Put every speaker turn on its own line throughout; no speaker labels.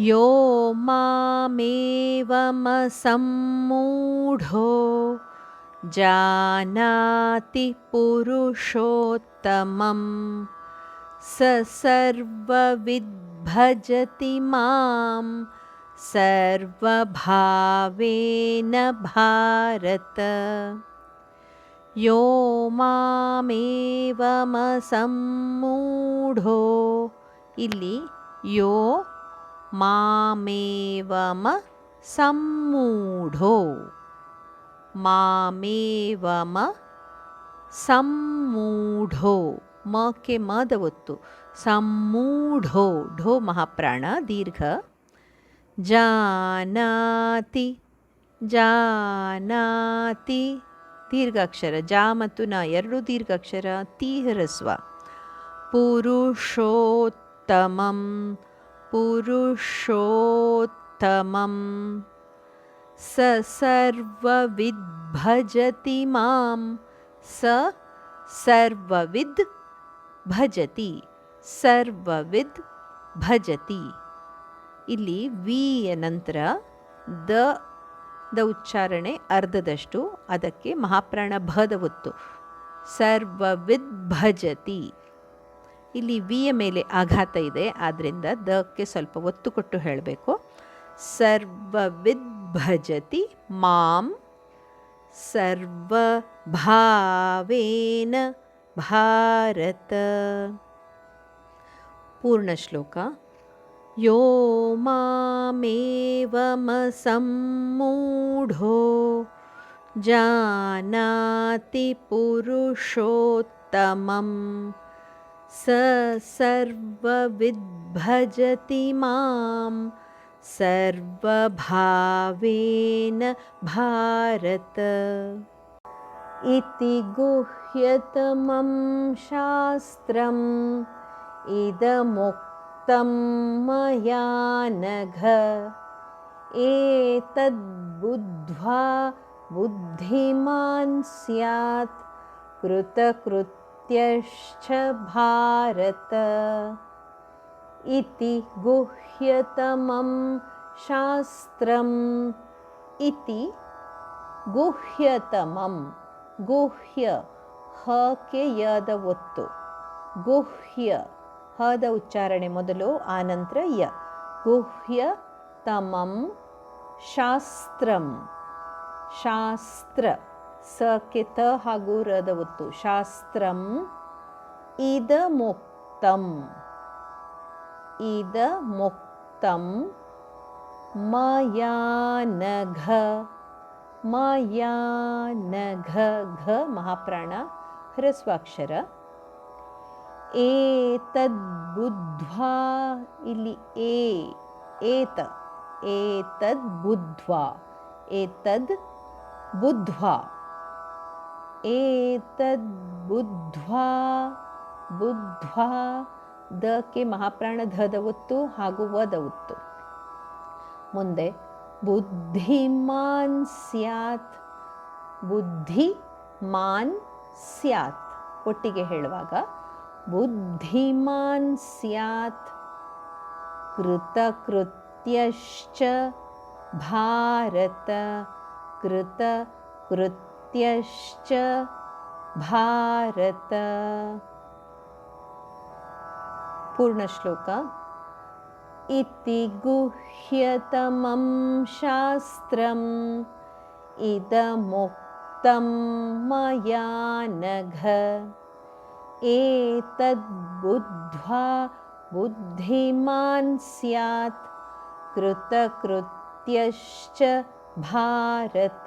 यो मामेवमसम्मूढो जानाति पुरुषोत्तमं स सर्वविद्भजति मां सर्वभावेन भारत। यो मामेवमसम्मूढो। इलि यो ಮಾಮೇವಮ ಸಮ್ಮೂಢೋ. ಮಾಮೇವಮ ಸಮ್ಮೂಢೋ. ಮಕ್ಕೆ ಮದ ಒತ್ತು. ಸಮ್ಮೂಢೋ. ಢೋ ಮಹಾಪ್ರಾಣ, ದೀರ್ಘ. ಜಾನಾತಿ. ಜಾನಾತಿ. ದೀರ್ಘಾಕ್ಷರ. ಜಾ ಮತ್ತು ನ ಎರಡು ದೀರ್ಘಾಕ್ಷರ. ತೀಹ್ರಸ್ವ. ಪುರುಷೋತ್ತಮಂ. ಸರ್ವವಿದ್ ಭಜತಿ ಮಾಂ ಸ ಸರ್ವವಿದ್ ಭಜತಿ ಸರ್ವವಿದ್ ಭಜತಿ ಇಲ್ಲಿ ವಿಯ ನಂತರ ದ ದ ಉಚ್ಚಾರಣೆ ಅರ್ಧದಷ್ಟು, ಅದಕ್ಕೆ ಮಹಾಪ್ರಾಣ ಭದ ಒತ್ತು ಸರ್ವವಿದ್ ಭಜತಿ ಇಲ್ಲಿ ವಿಯ ಮೇಲೆ ಆಘಾತ ಇದೆ ಆದ್ದರಿಂದ ದಕ್ಕೆ ಸ್ವಲ್ಪ ಒತ್ತು ಕೊಟ್ಟು ಹೇಳಬೇಕು. ಸರ್ವವಿದ್ ಭಜತಿ ಮಾಂ ಸರ್ವ ಭಾವೇನ ಭಾರತ. ಪೂರ್ಣ ಶ್ಲೋಕ. ಯೋ ಮಾಮೇವಮಸಮ್ಮೂಢೋ ಜಾನಾತಿ ಪುರುಷೋತ್ತಮಂ स सर्वविद्भजति मां सर्वभावेन भारत। इति गुह्यतमं शास्त्रम्। इदमुक् तं मया नघ। एतद्बुद्ध्वा बुद्धिमान् स्यात् कृतकृत्यश्च भारत इति गुह्यतमं शास्त्रम् इति ಗುಹ್ಯತಮಂ ಗುಹ್ಯ ಹಕ್ಕೆ ಯದ ಒತ್ತು ಗುಹ್ಯ ಹದ ಉಚ್ಚಾರಣೆ ಮೊದಲು ಆನಂತರ ಯ ಗುಹ್ಯ ತಮಂ ಶಾಸ್ತ್ರಂ ಶಾಸ್ತ್ರ ಸಕ್ಕೆ ತ ಹಾಗೂ ರದ ಒತ್ತು ಶಾಸ್ತ್ರಂ ಇದ ಮುಕ್ತಂ ಇದ ಮುಕ್ತಂ ಮಯಾನಘ. ಮಯಾನಘ ಘ ಮಹಾಪ್ರಾಣ. ಹ್ರಸ್ವಾಕ್ಷರ. ಏತದ್ಬುದ್ಧ್ವಾ. ಇಲ್ಲಿ ಏ, ಏತ. ಏತದ್ ಬುದ್ಧ್ವಾ ಏತದ್ ಬುದ್ಧ್ವಾ ಏತದ್ಬುದ್ಧ್ವಾ, ಬುದ್ಧ್ವಾ ದಕ್ಕೆ ಮಹಾಪ್ರಾಣ ಧದ ಒತ್ತು ಹಾಗೂ ವದ ಒತ್ತು ಮುಂದೆ, ಬುದ್ಧಿಮಾನ್ ಸ್ಯಾತ್ ಬುದ್ಧಿ ಮಾನ್ ಸ್ಯಾತ್. ಒಟ್ಟಿಗೆ ಹೇಳುವಾಗ, ಬುದ್ಧಿಮಾನ್ ಸ್ಯಾತ್, ಕೃತಕೃತ್ಯಶ್ಚ ಭಾರತ, ಕೃತಕೃತ್ಯ पूर्णश्लोक इति गुह्यतमं शास्त्रम् इदमुक्तं मया नघ। एतद्बुद्ध्वा बुद्धिमान् स्यात् कृतकृत्यश्च भारत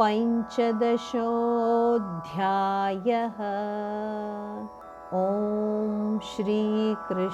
पञ्चदशोऽध्यायः। ॐ श्रीकृष्णार्पणमस्तु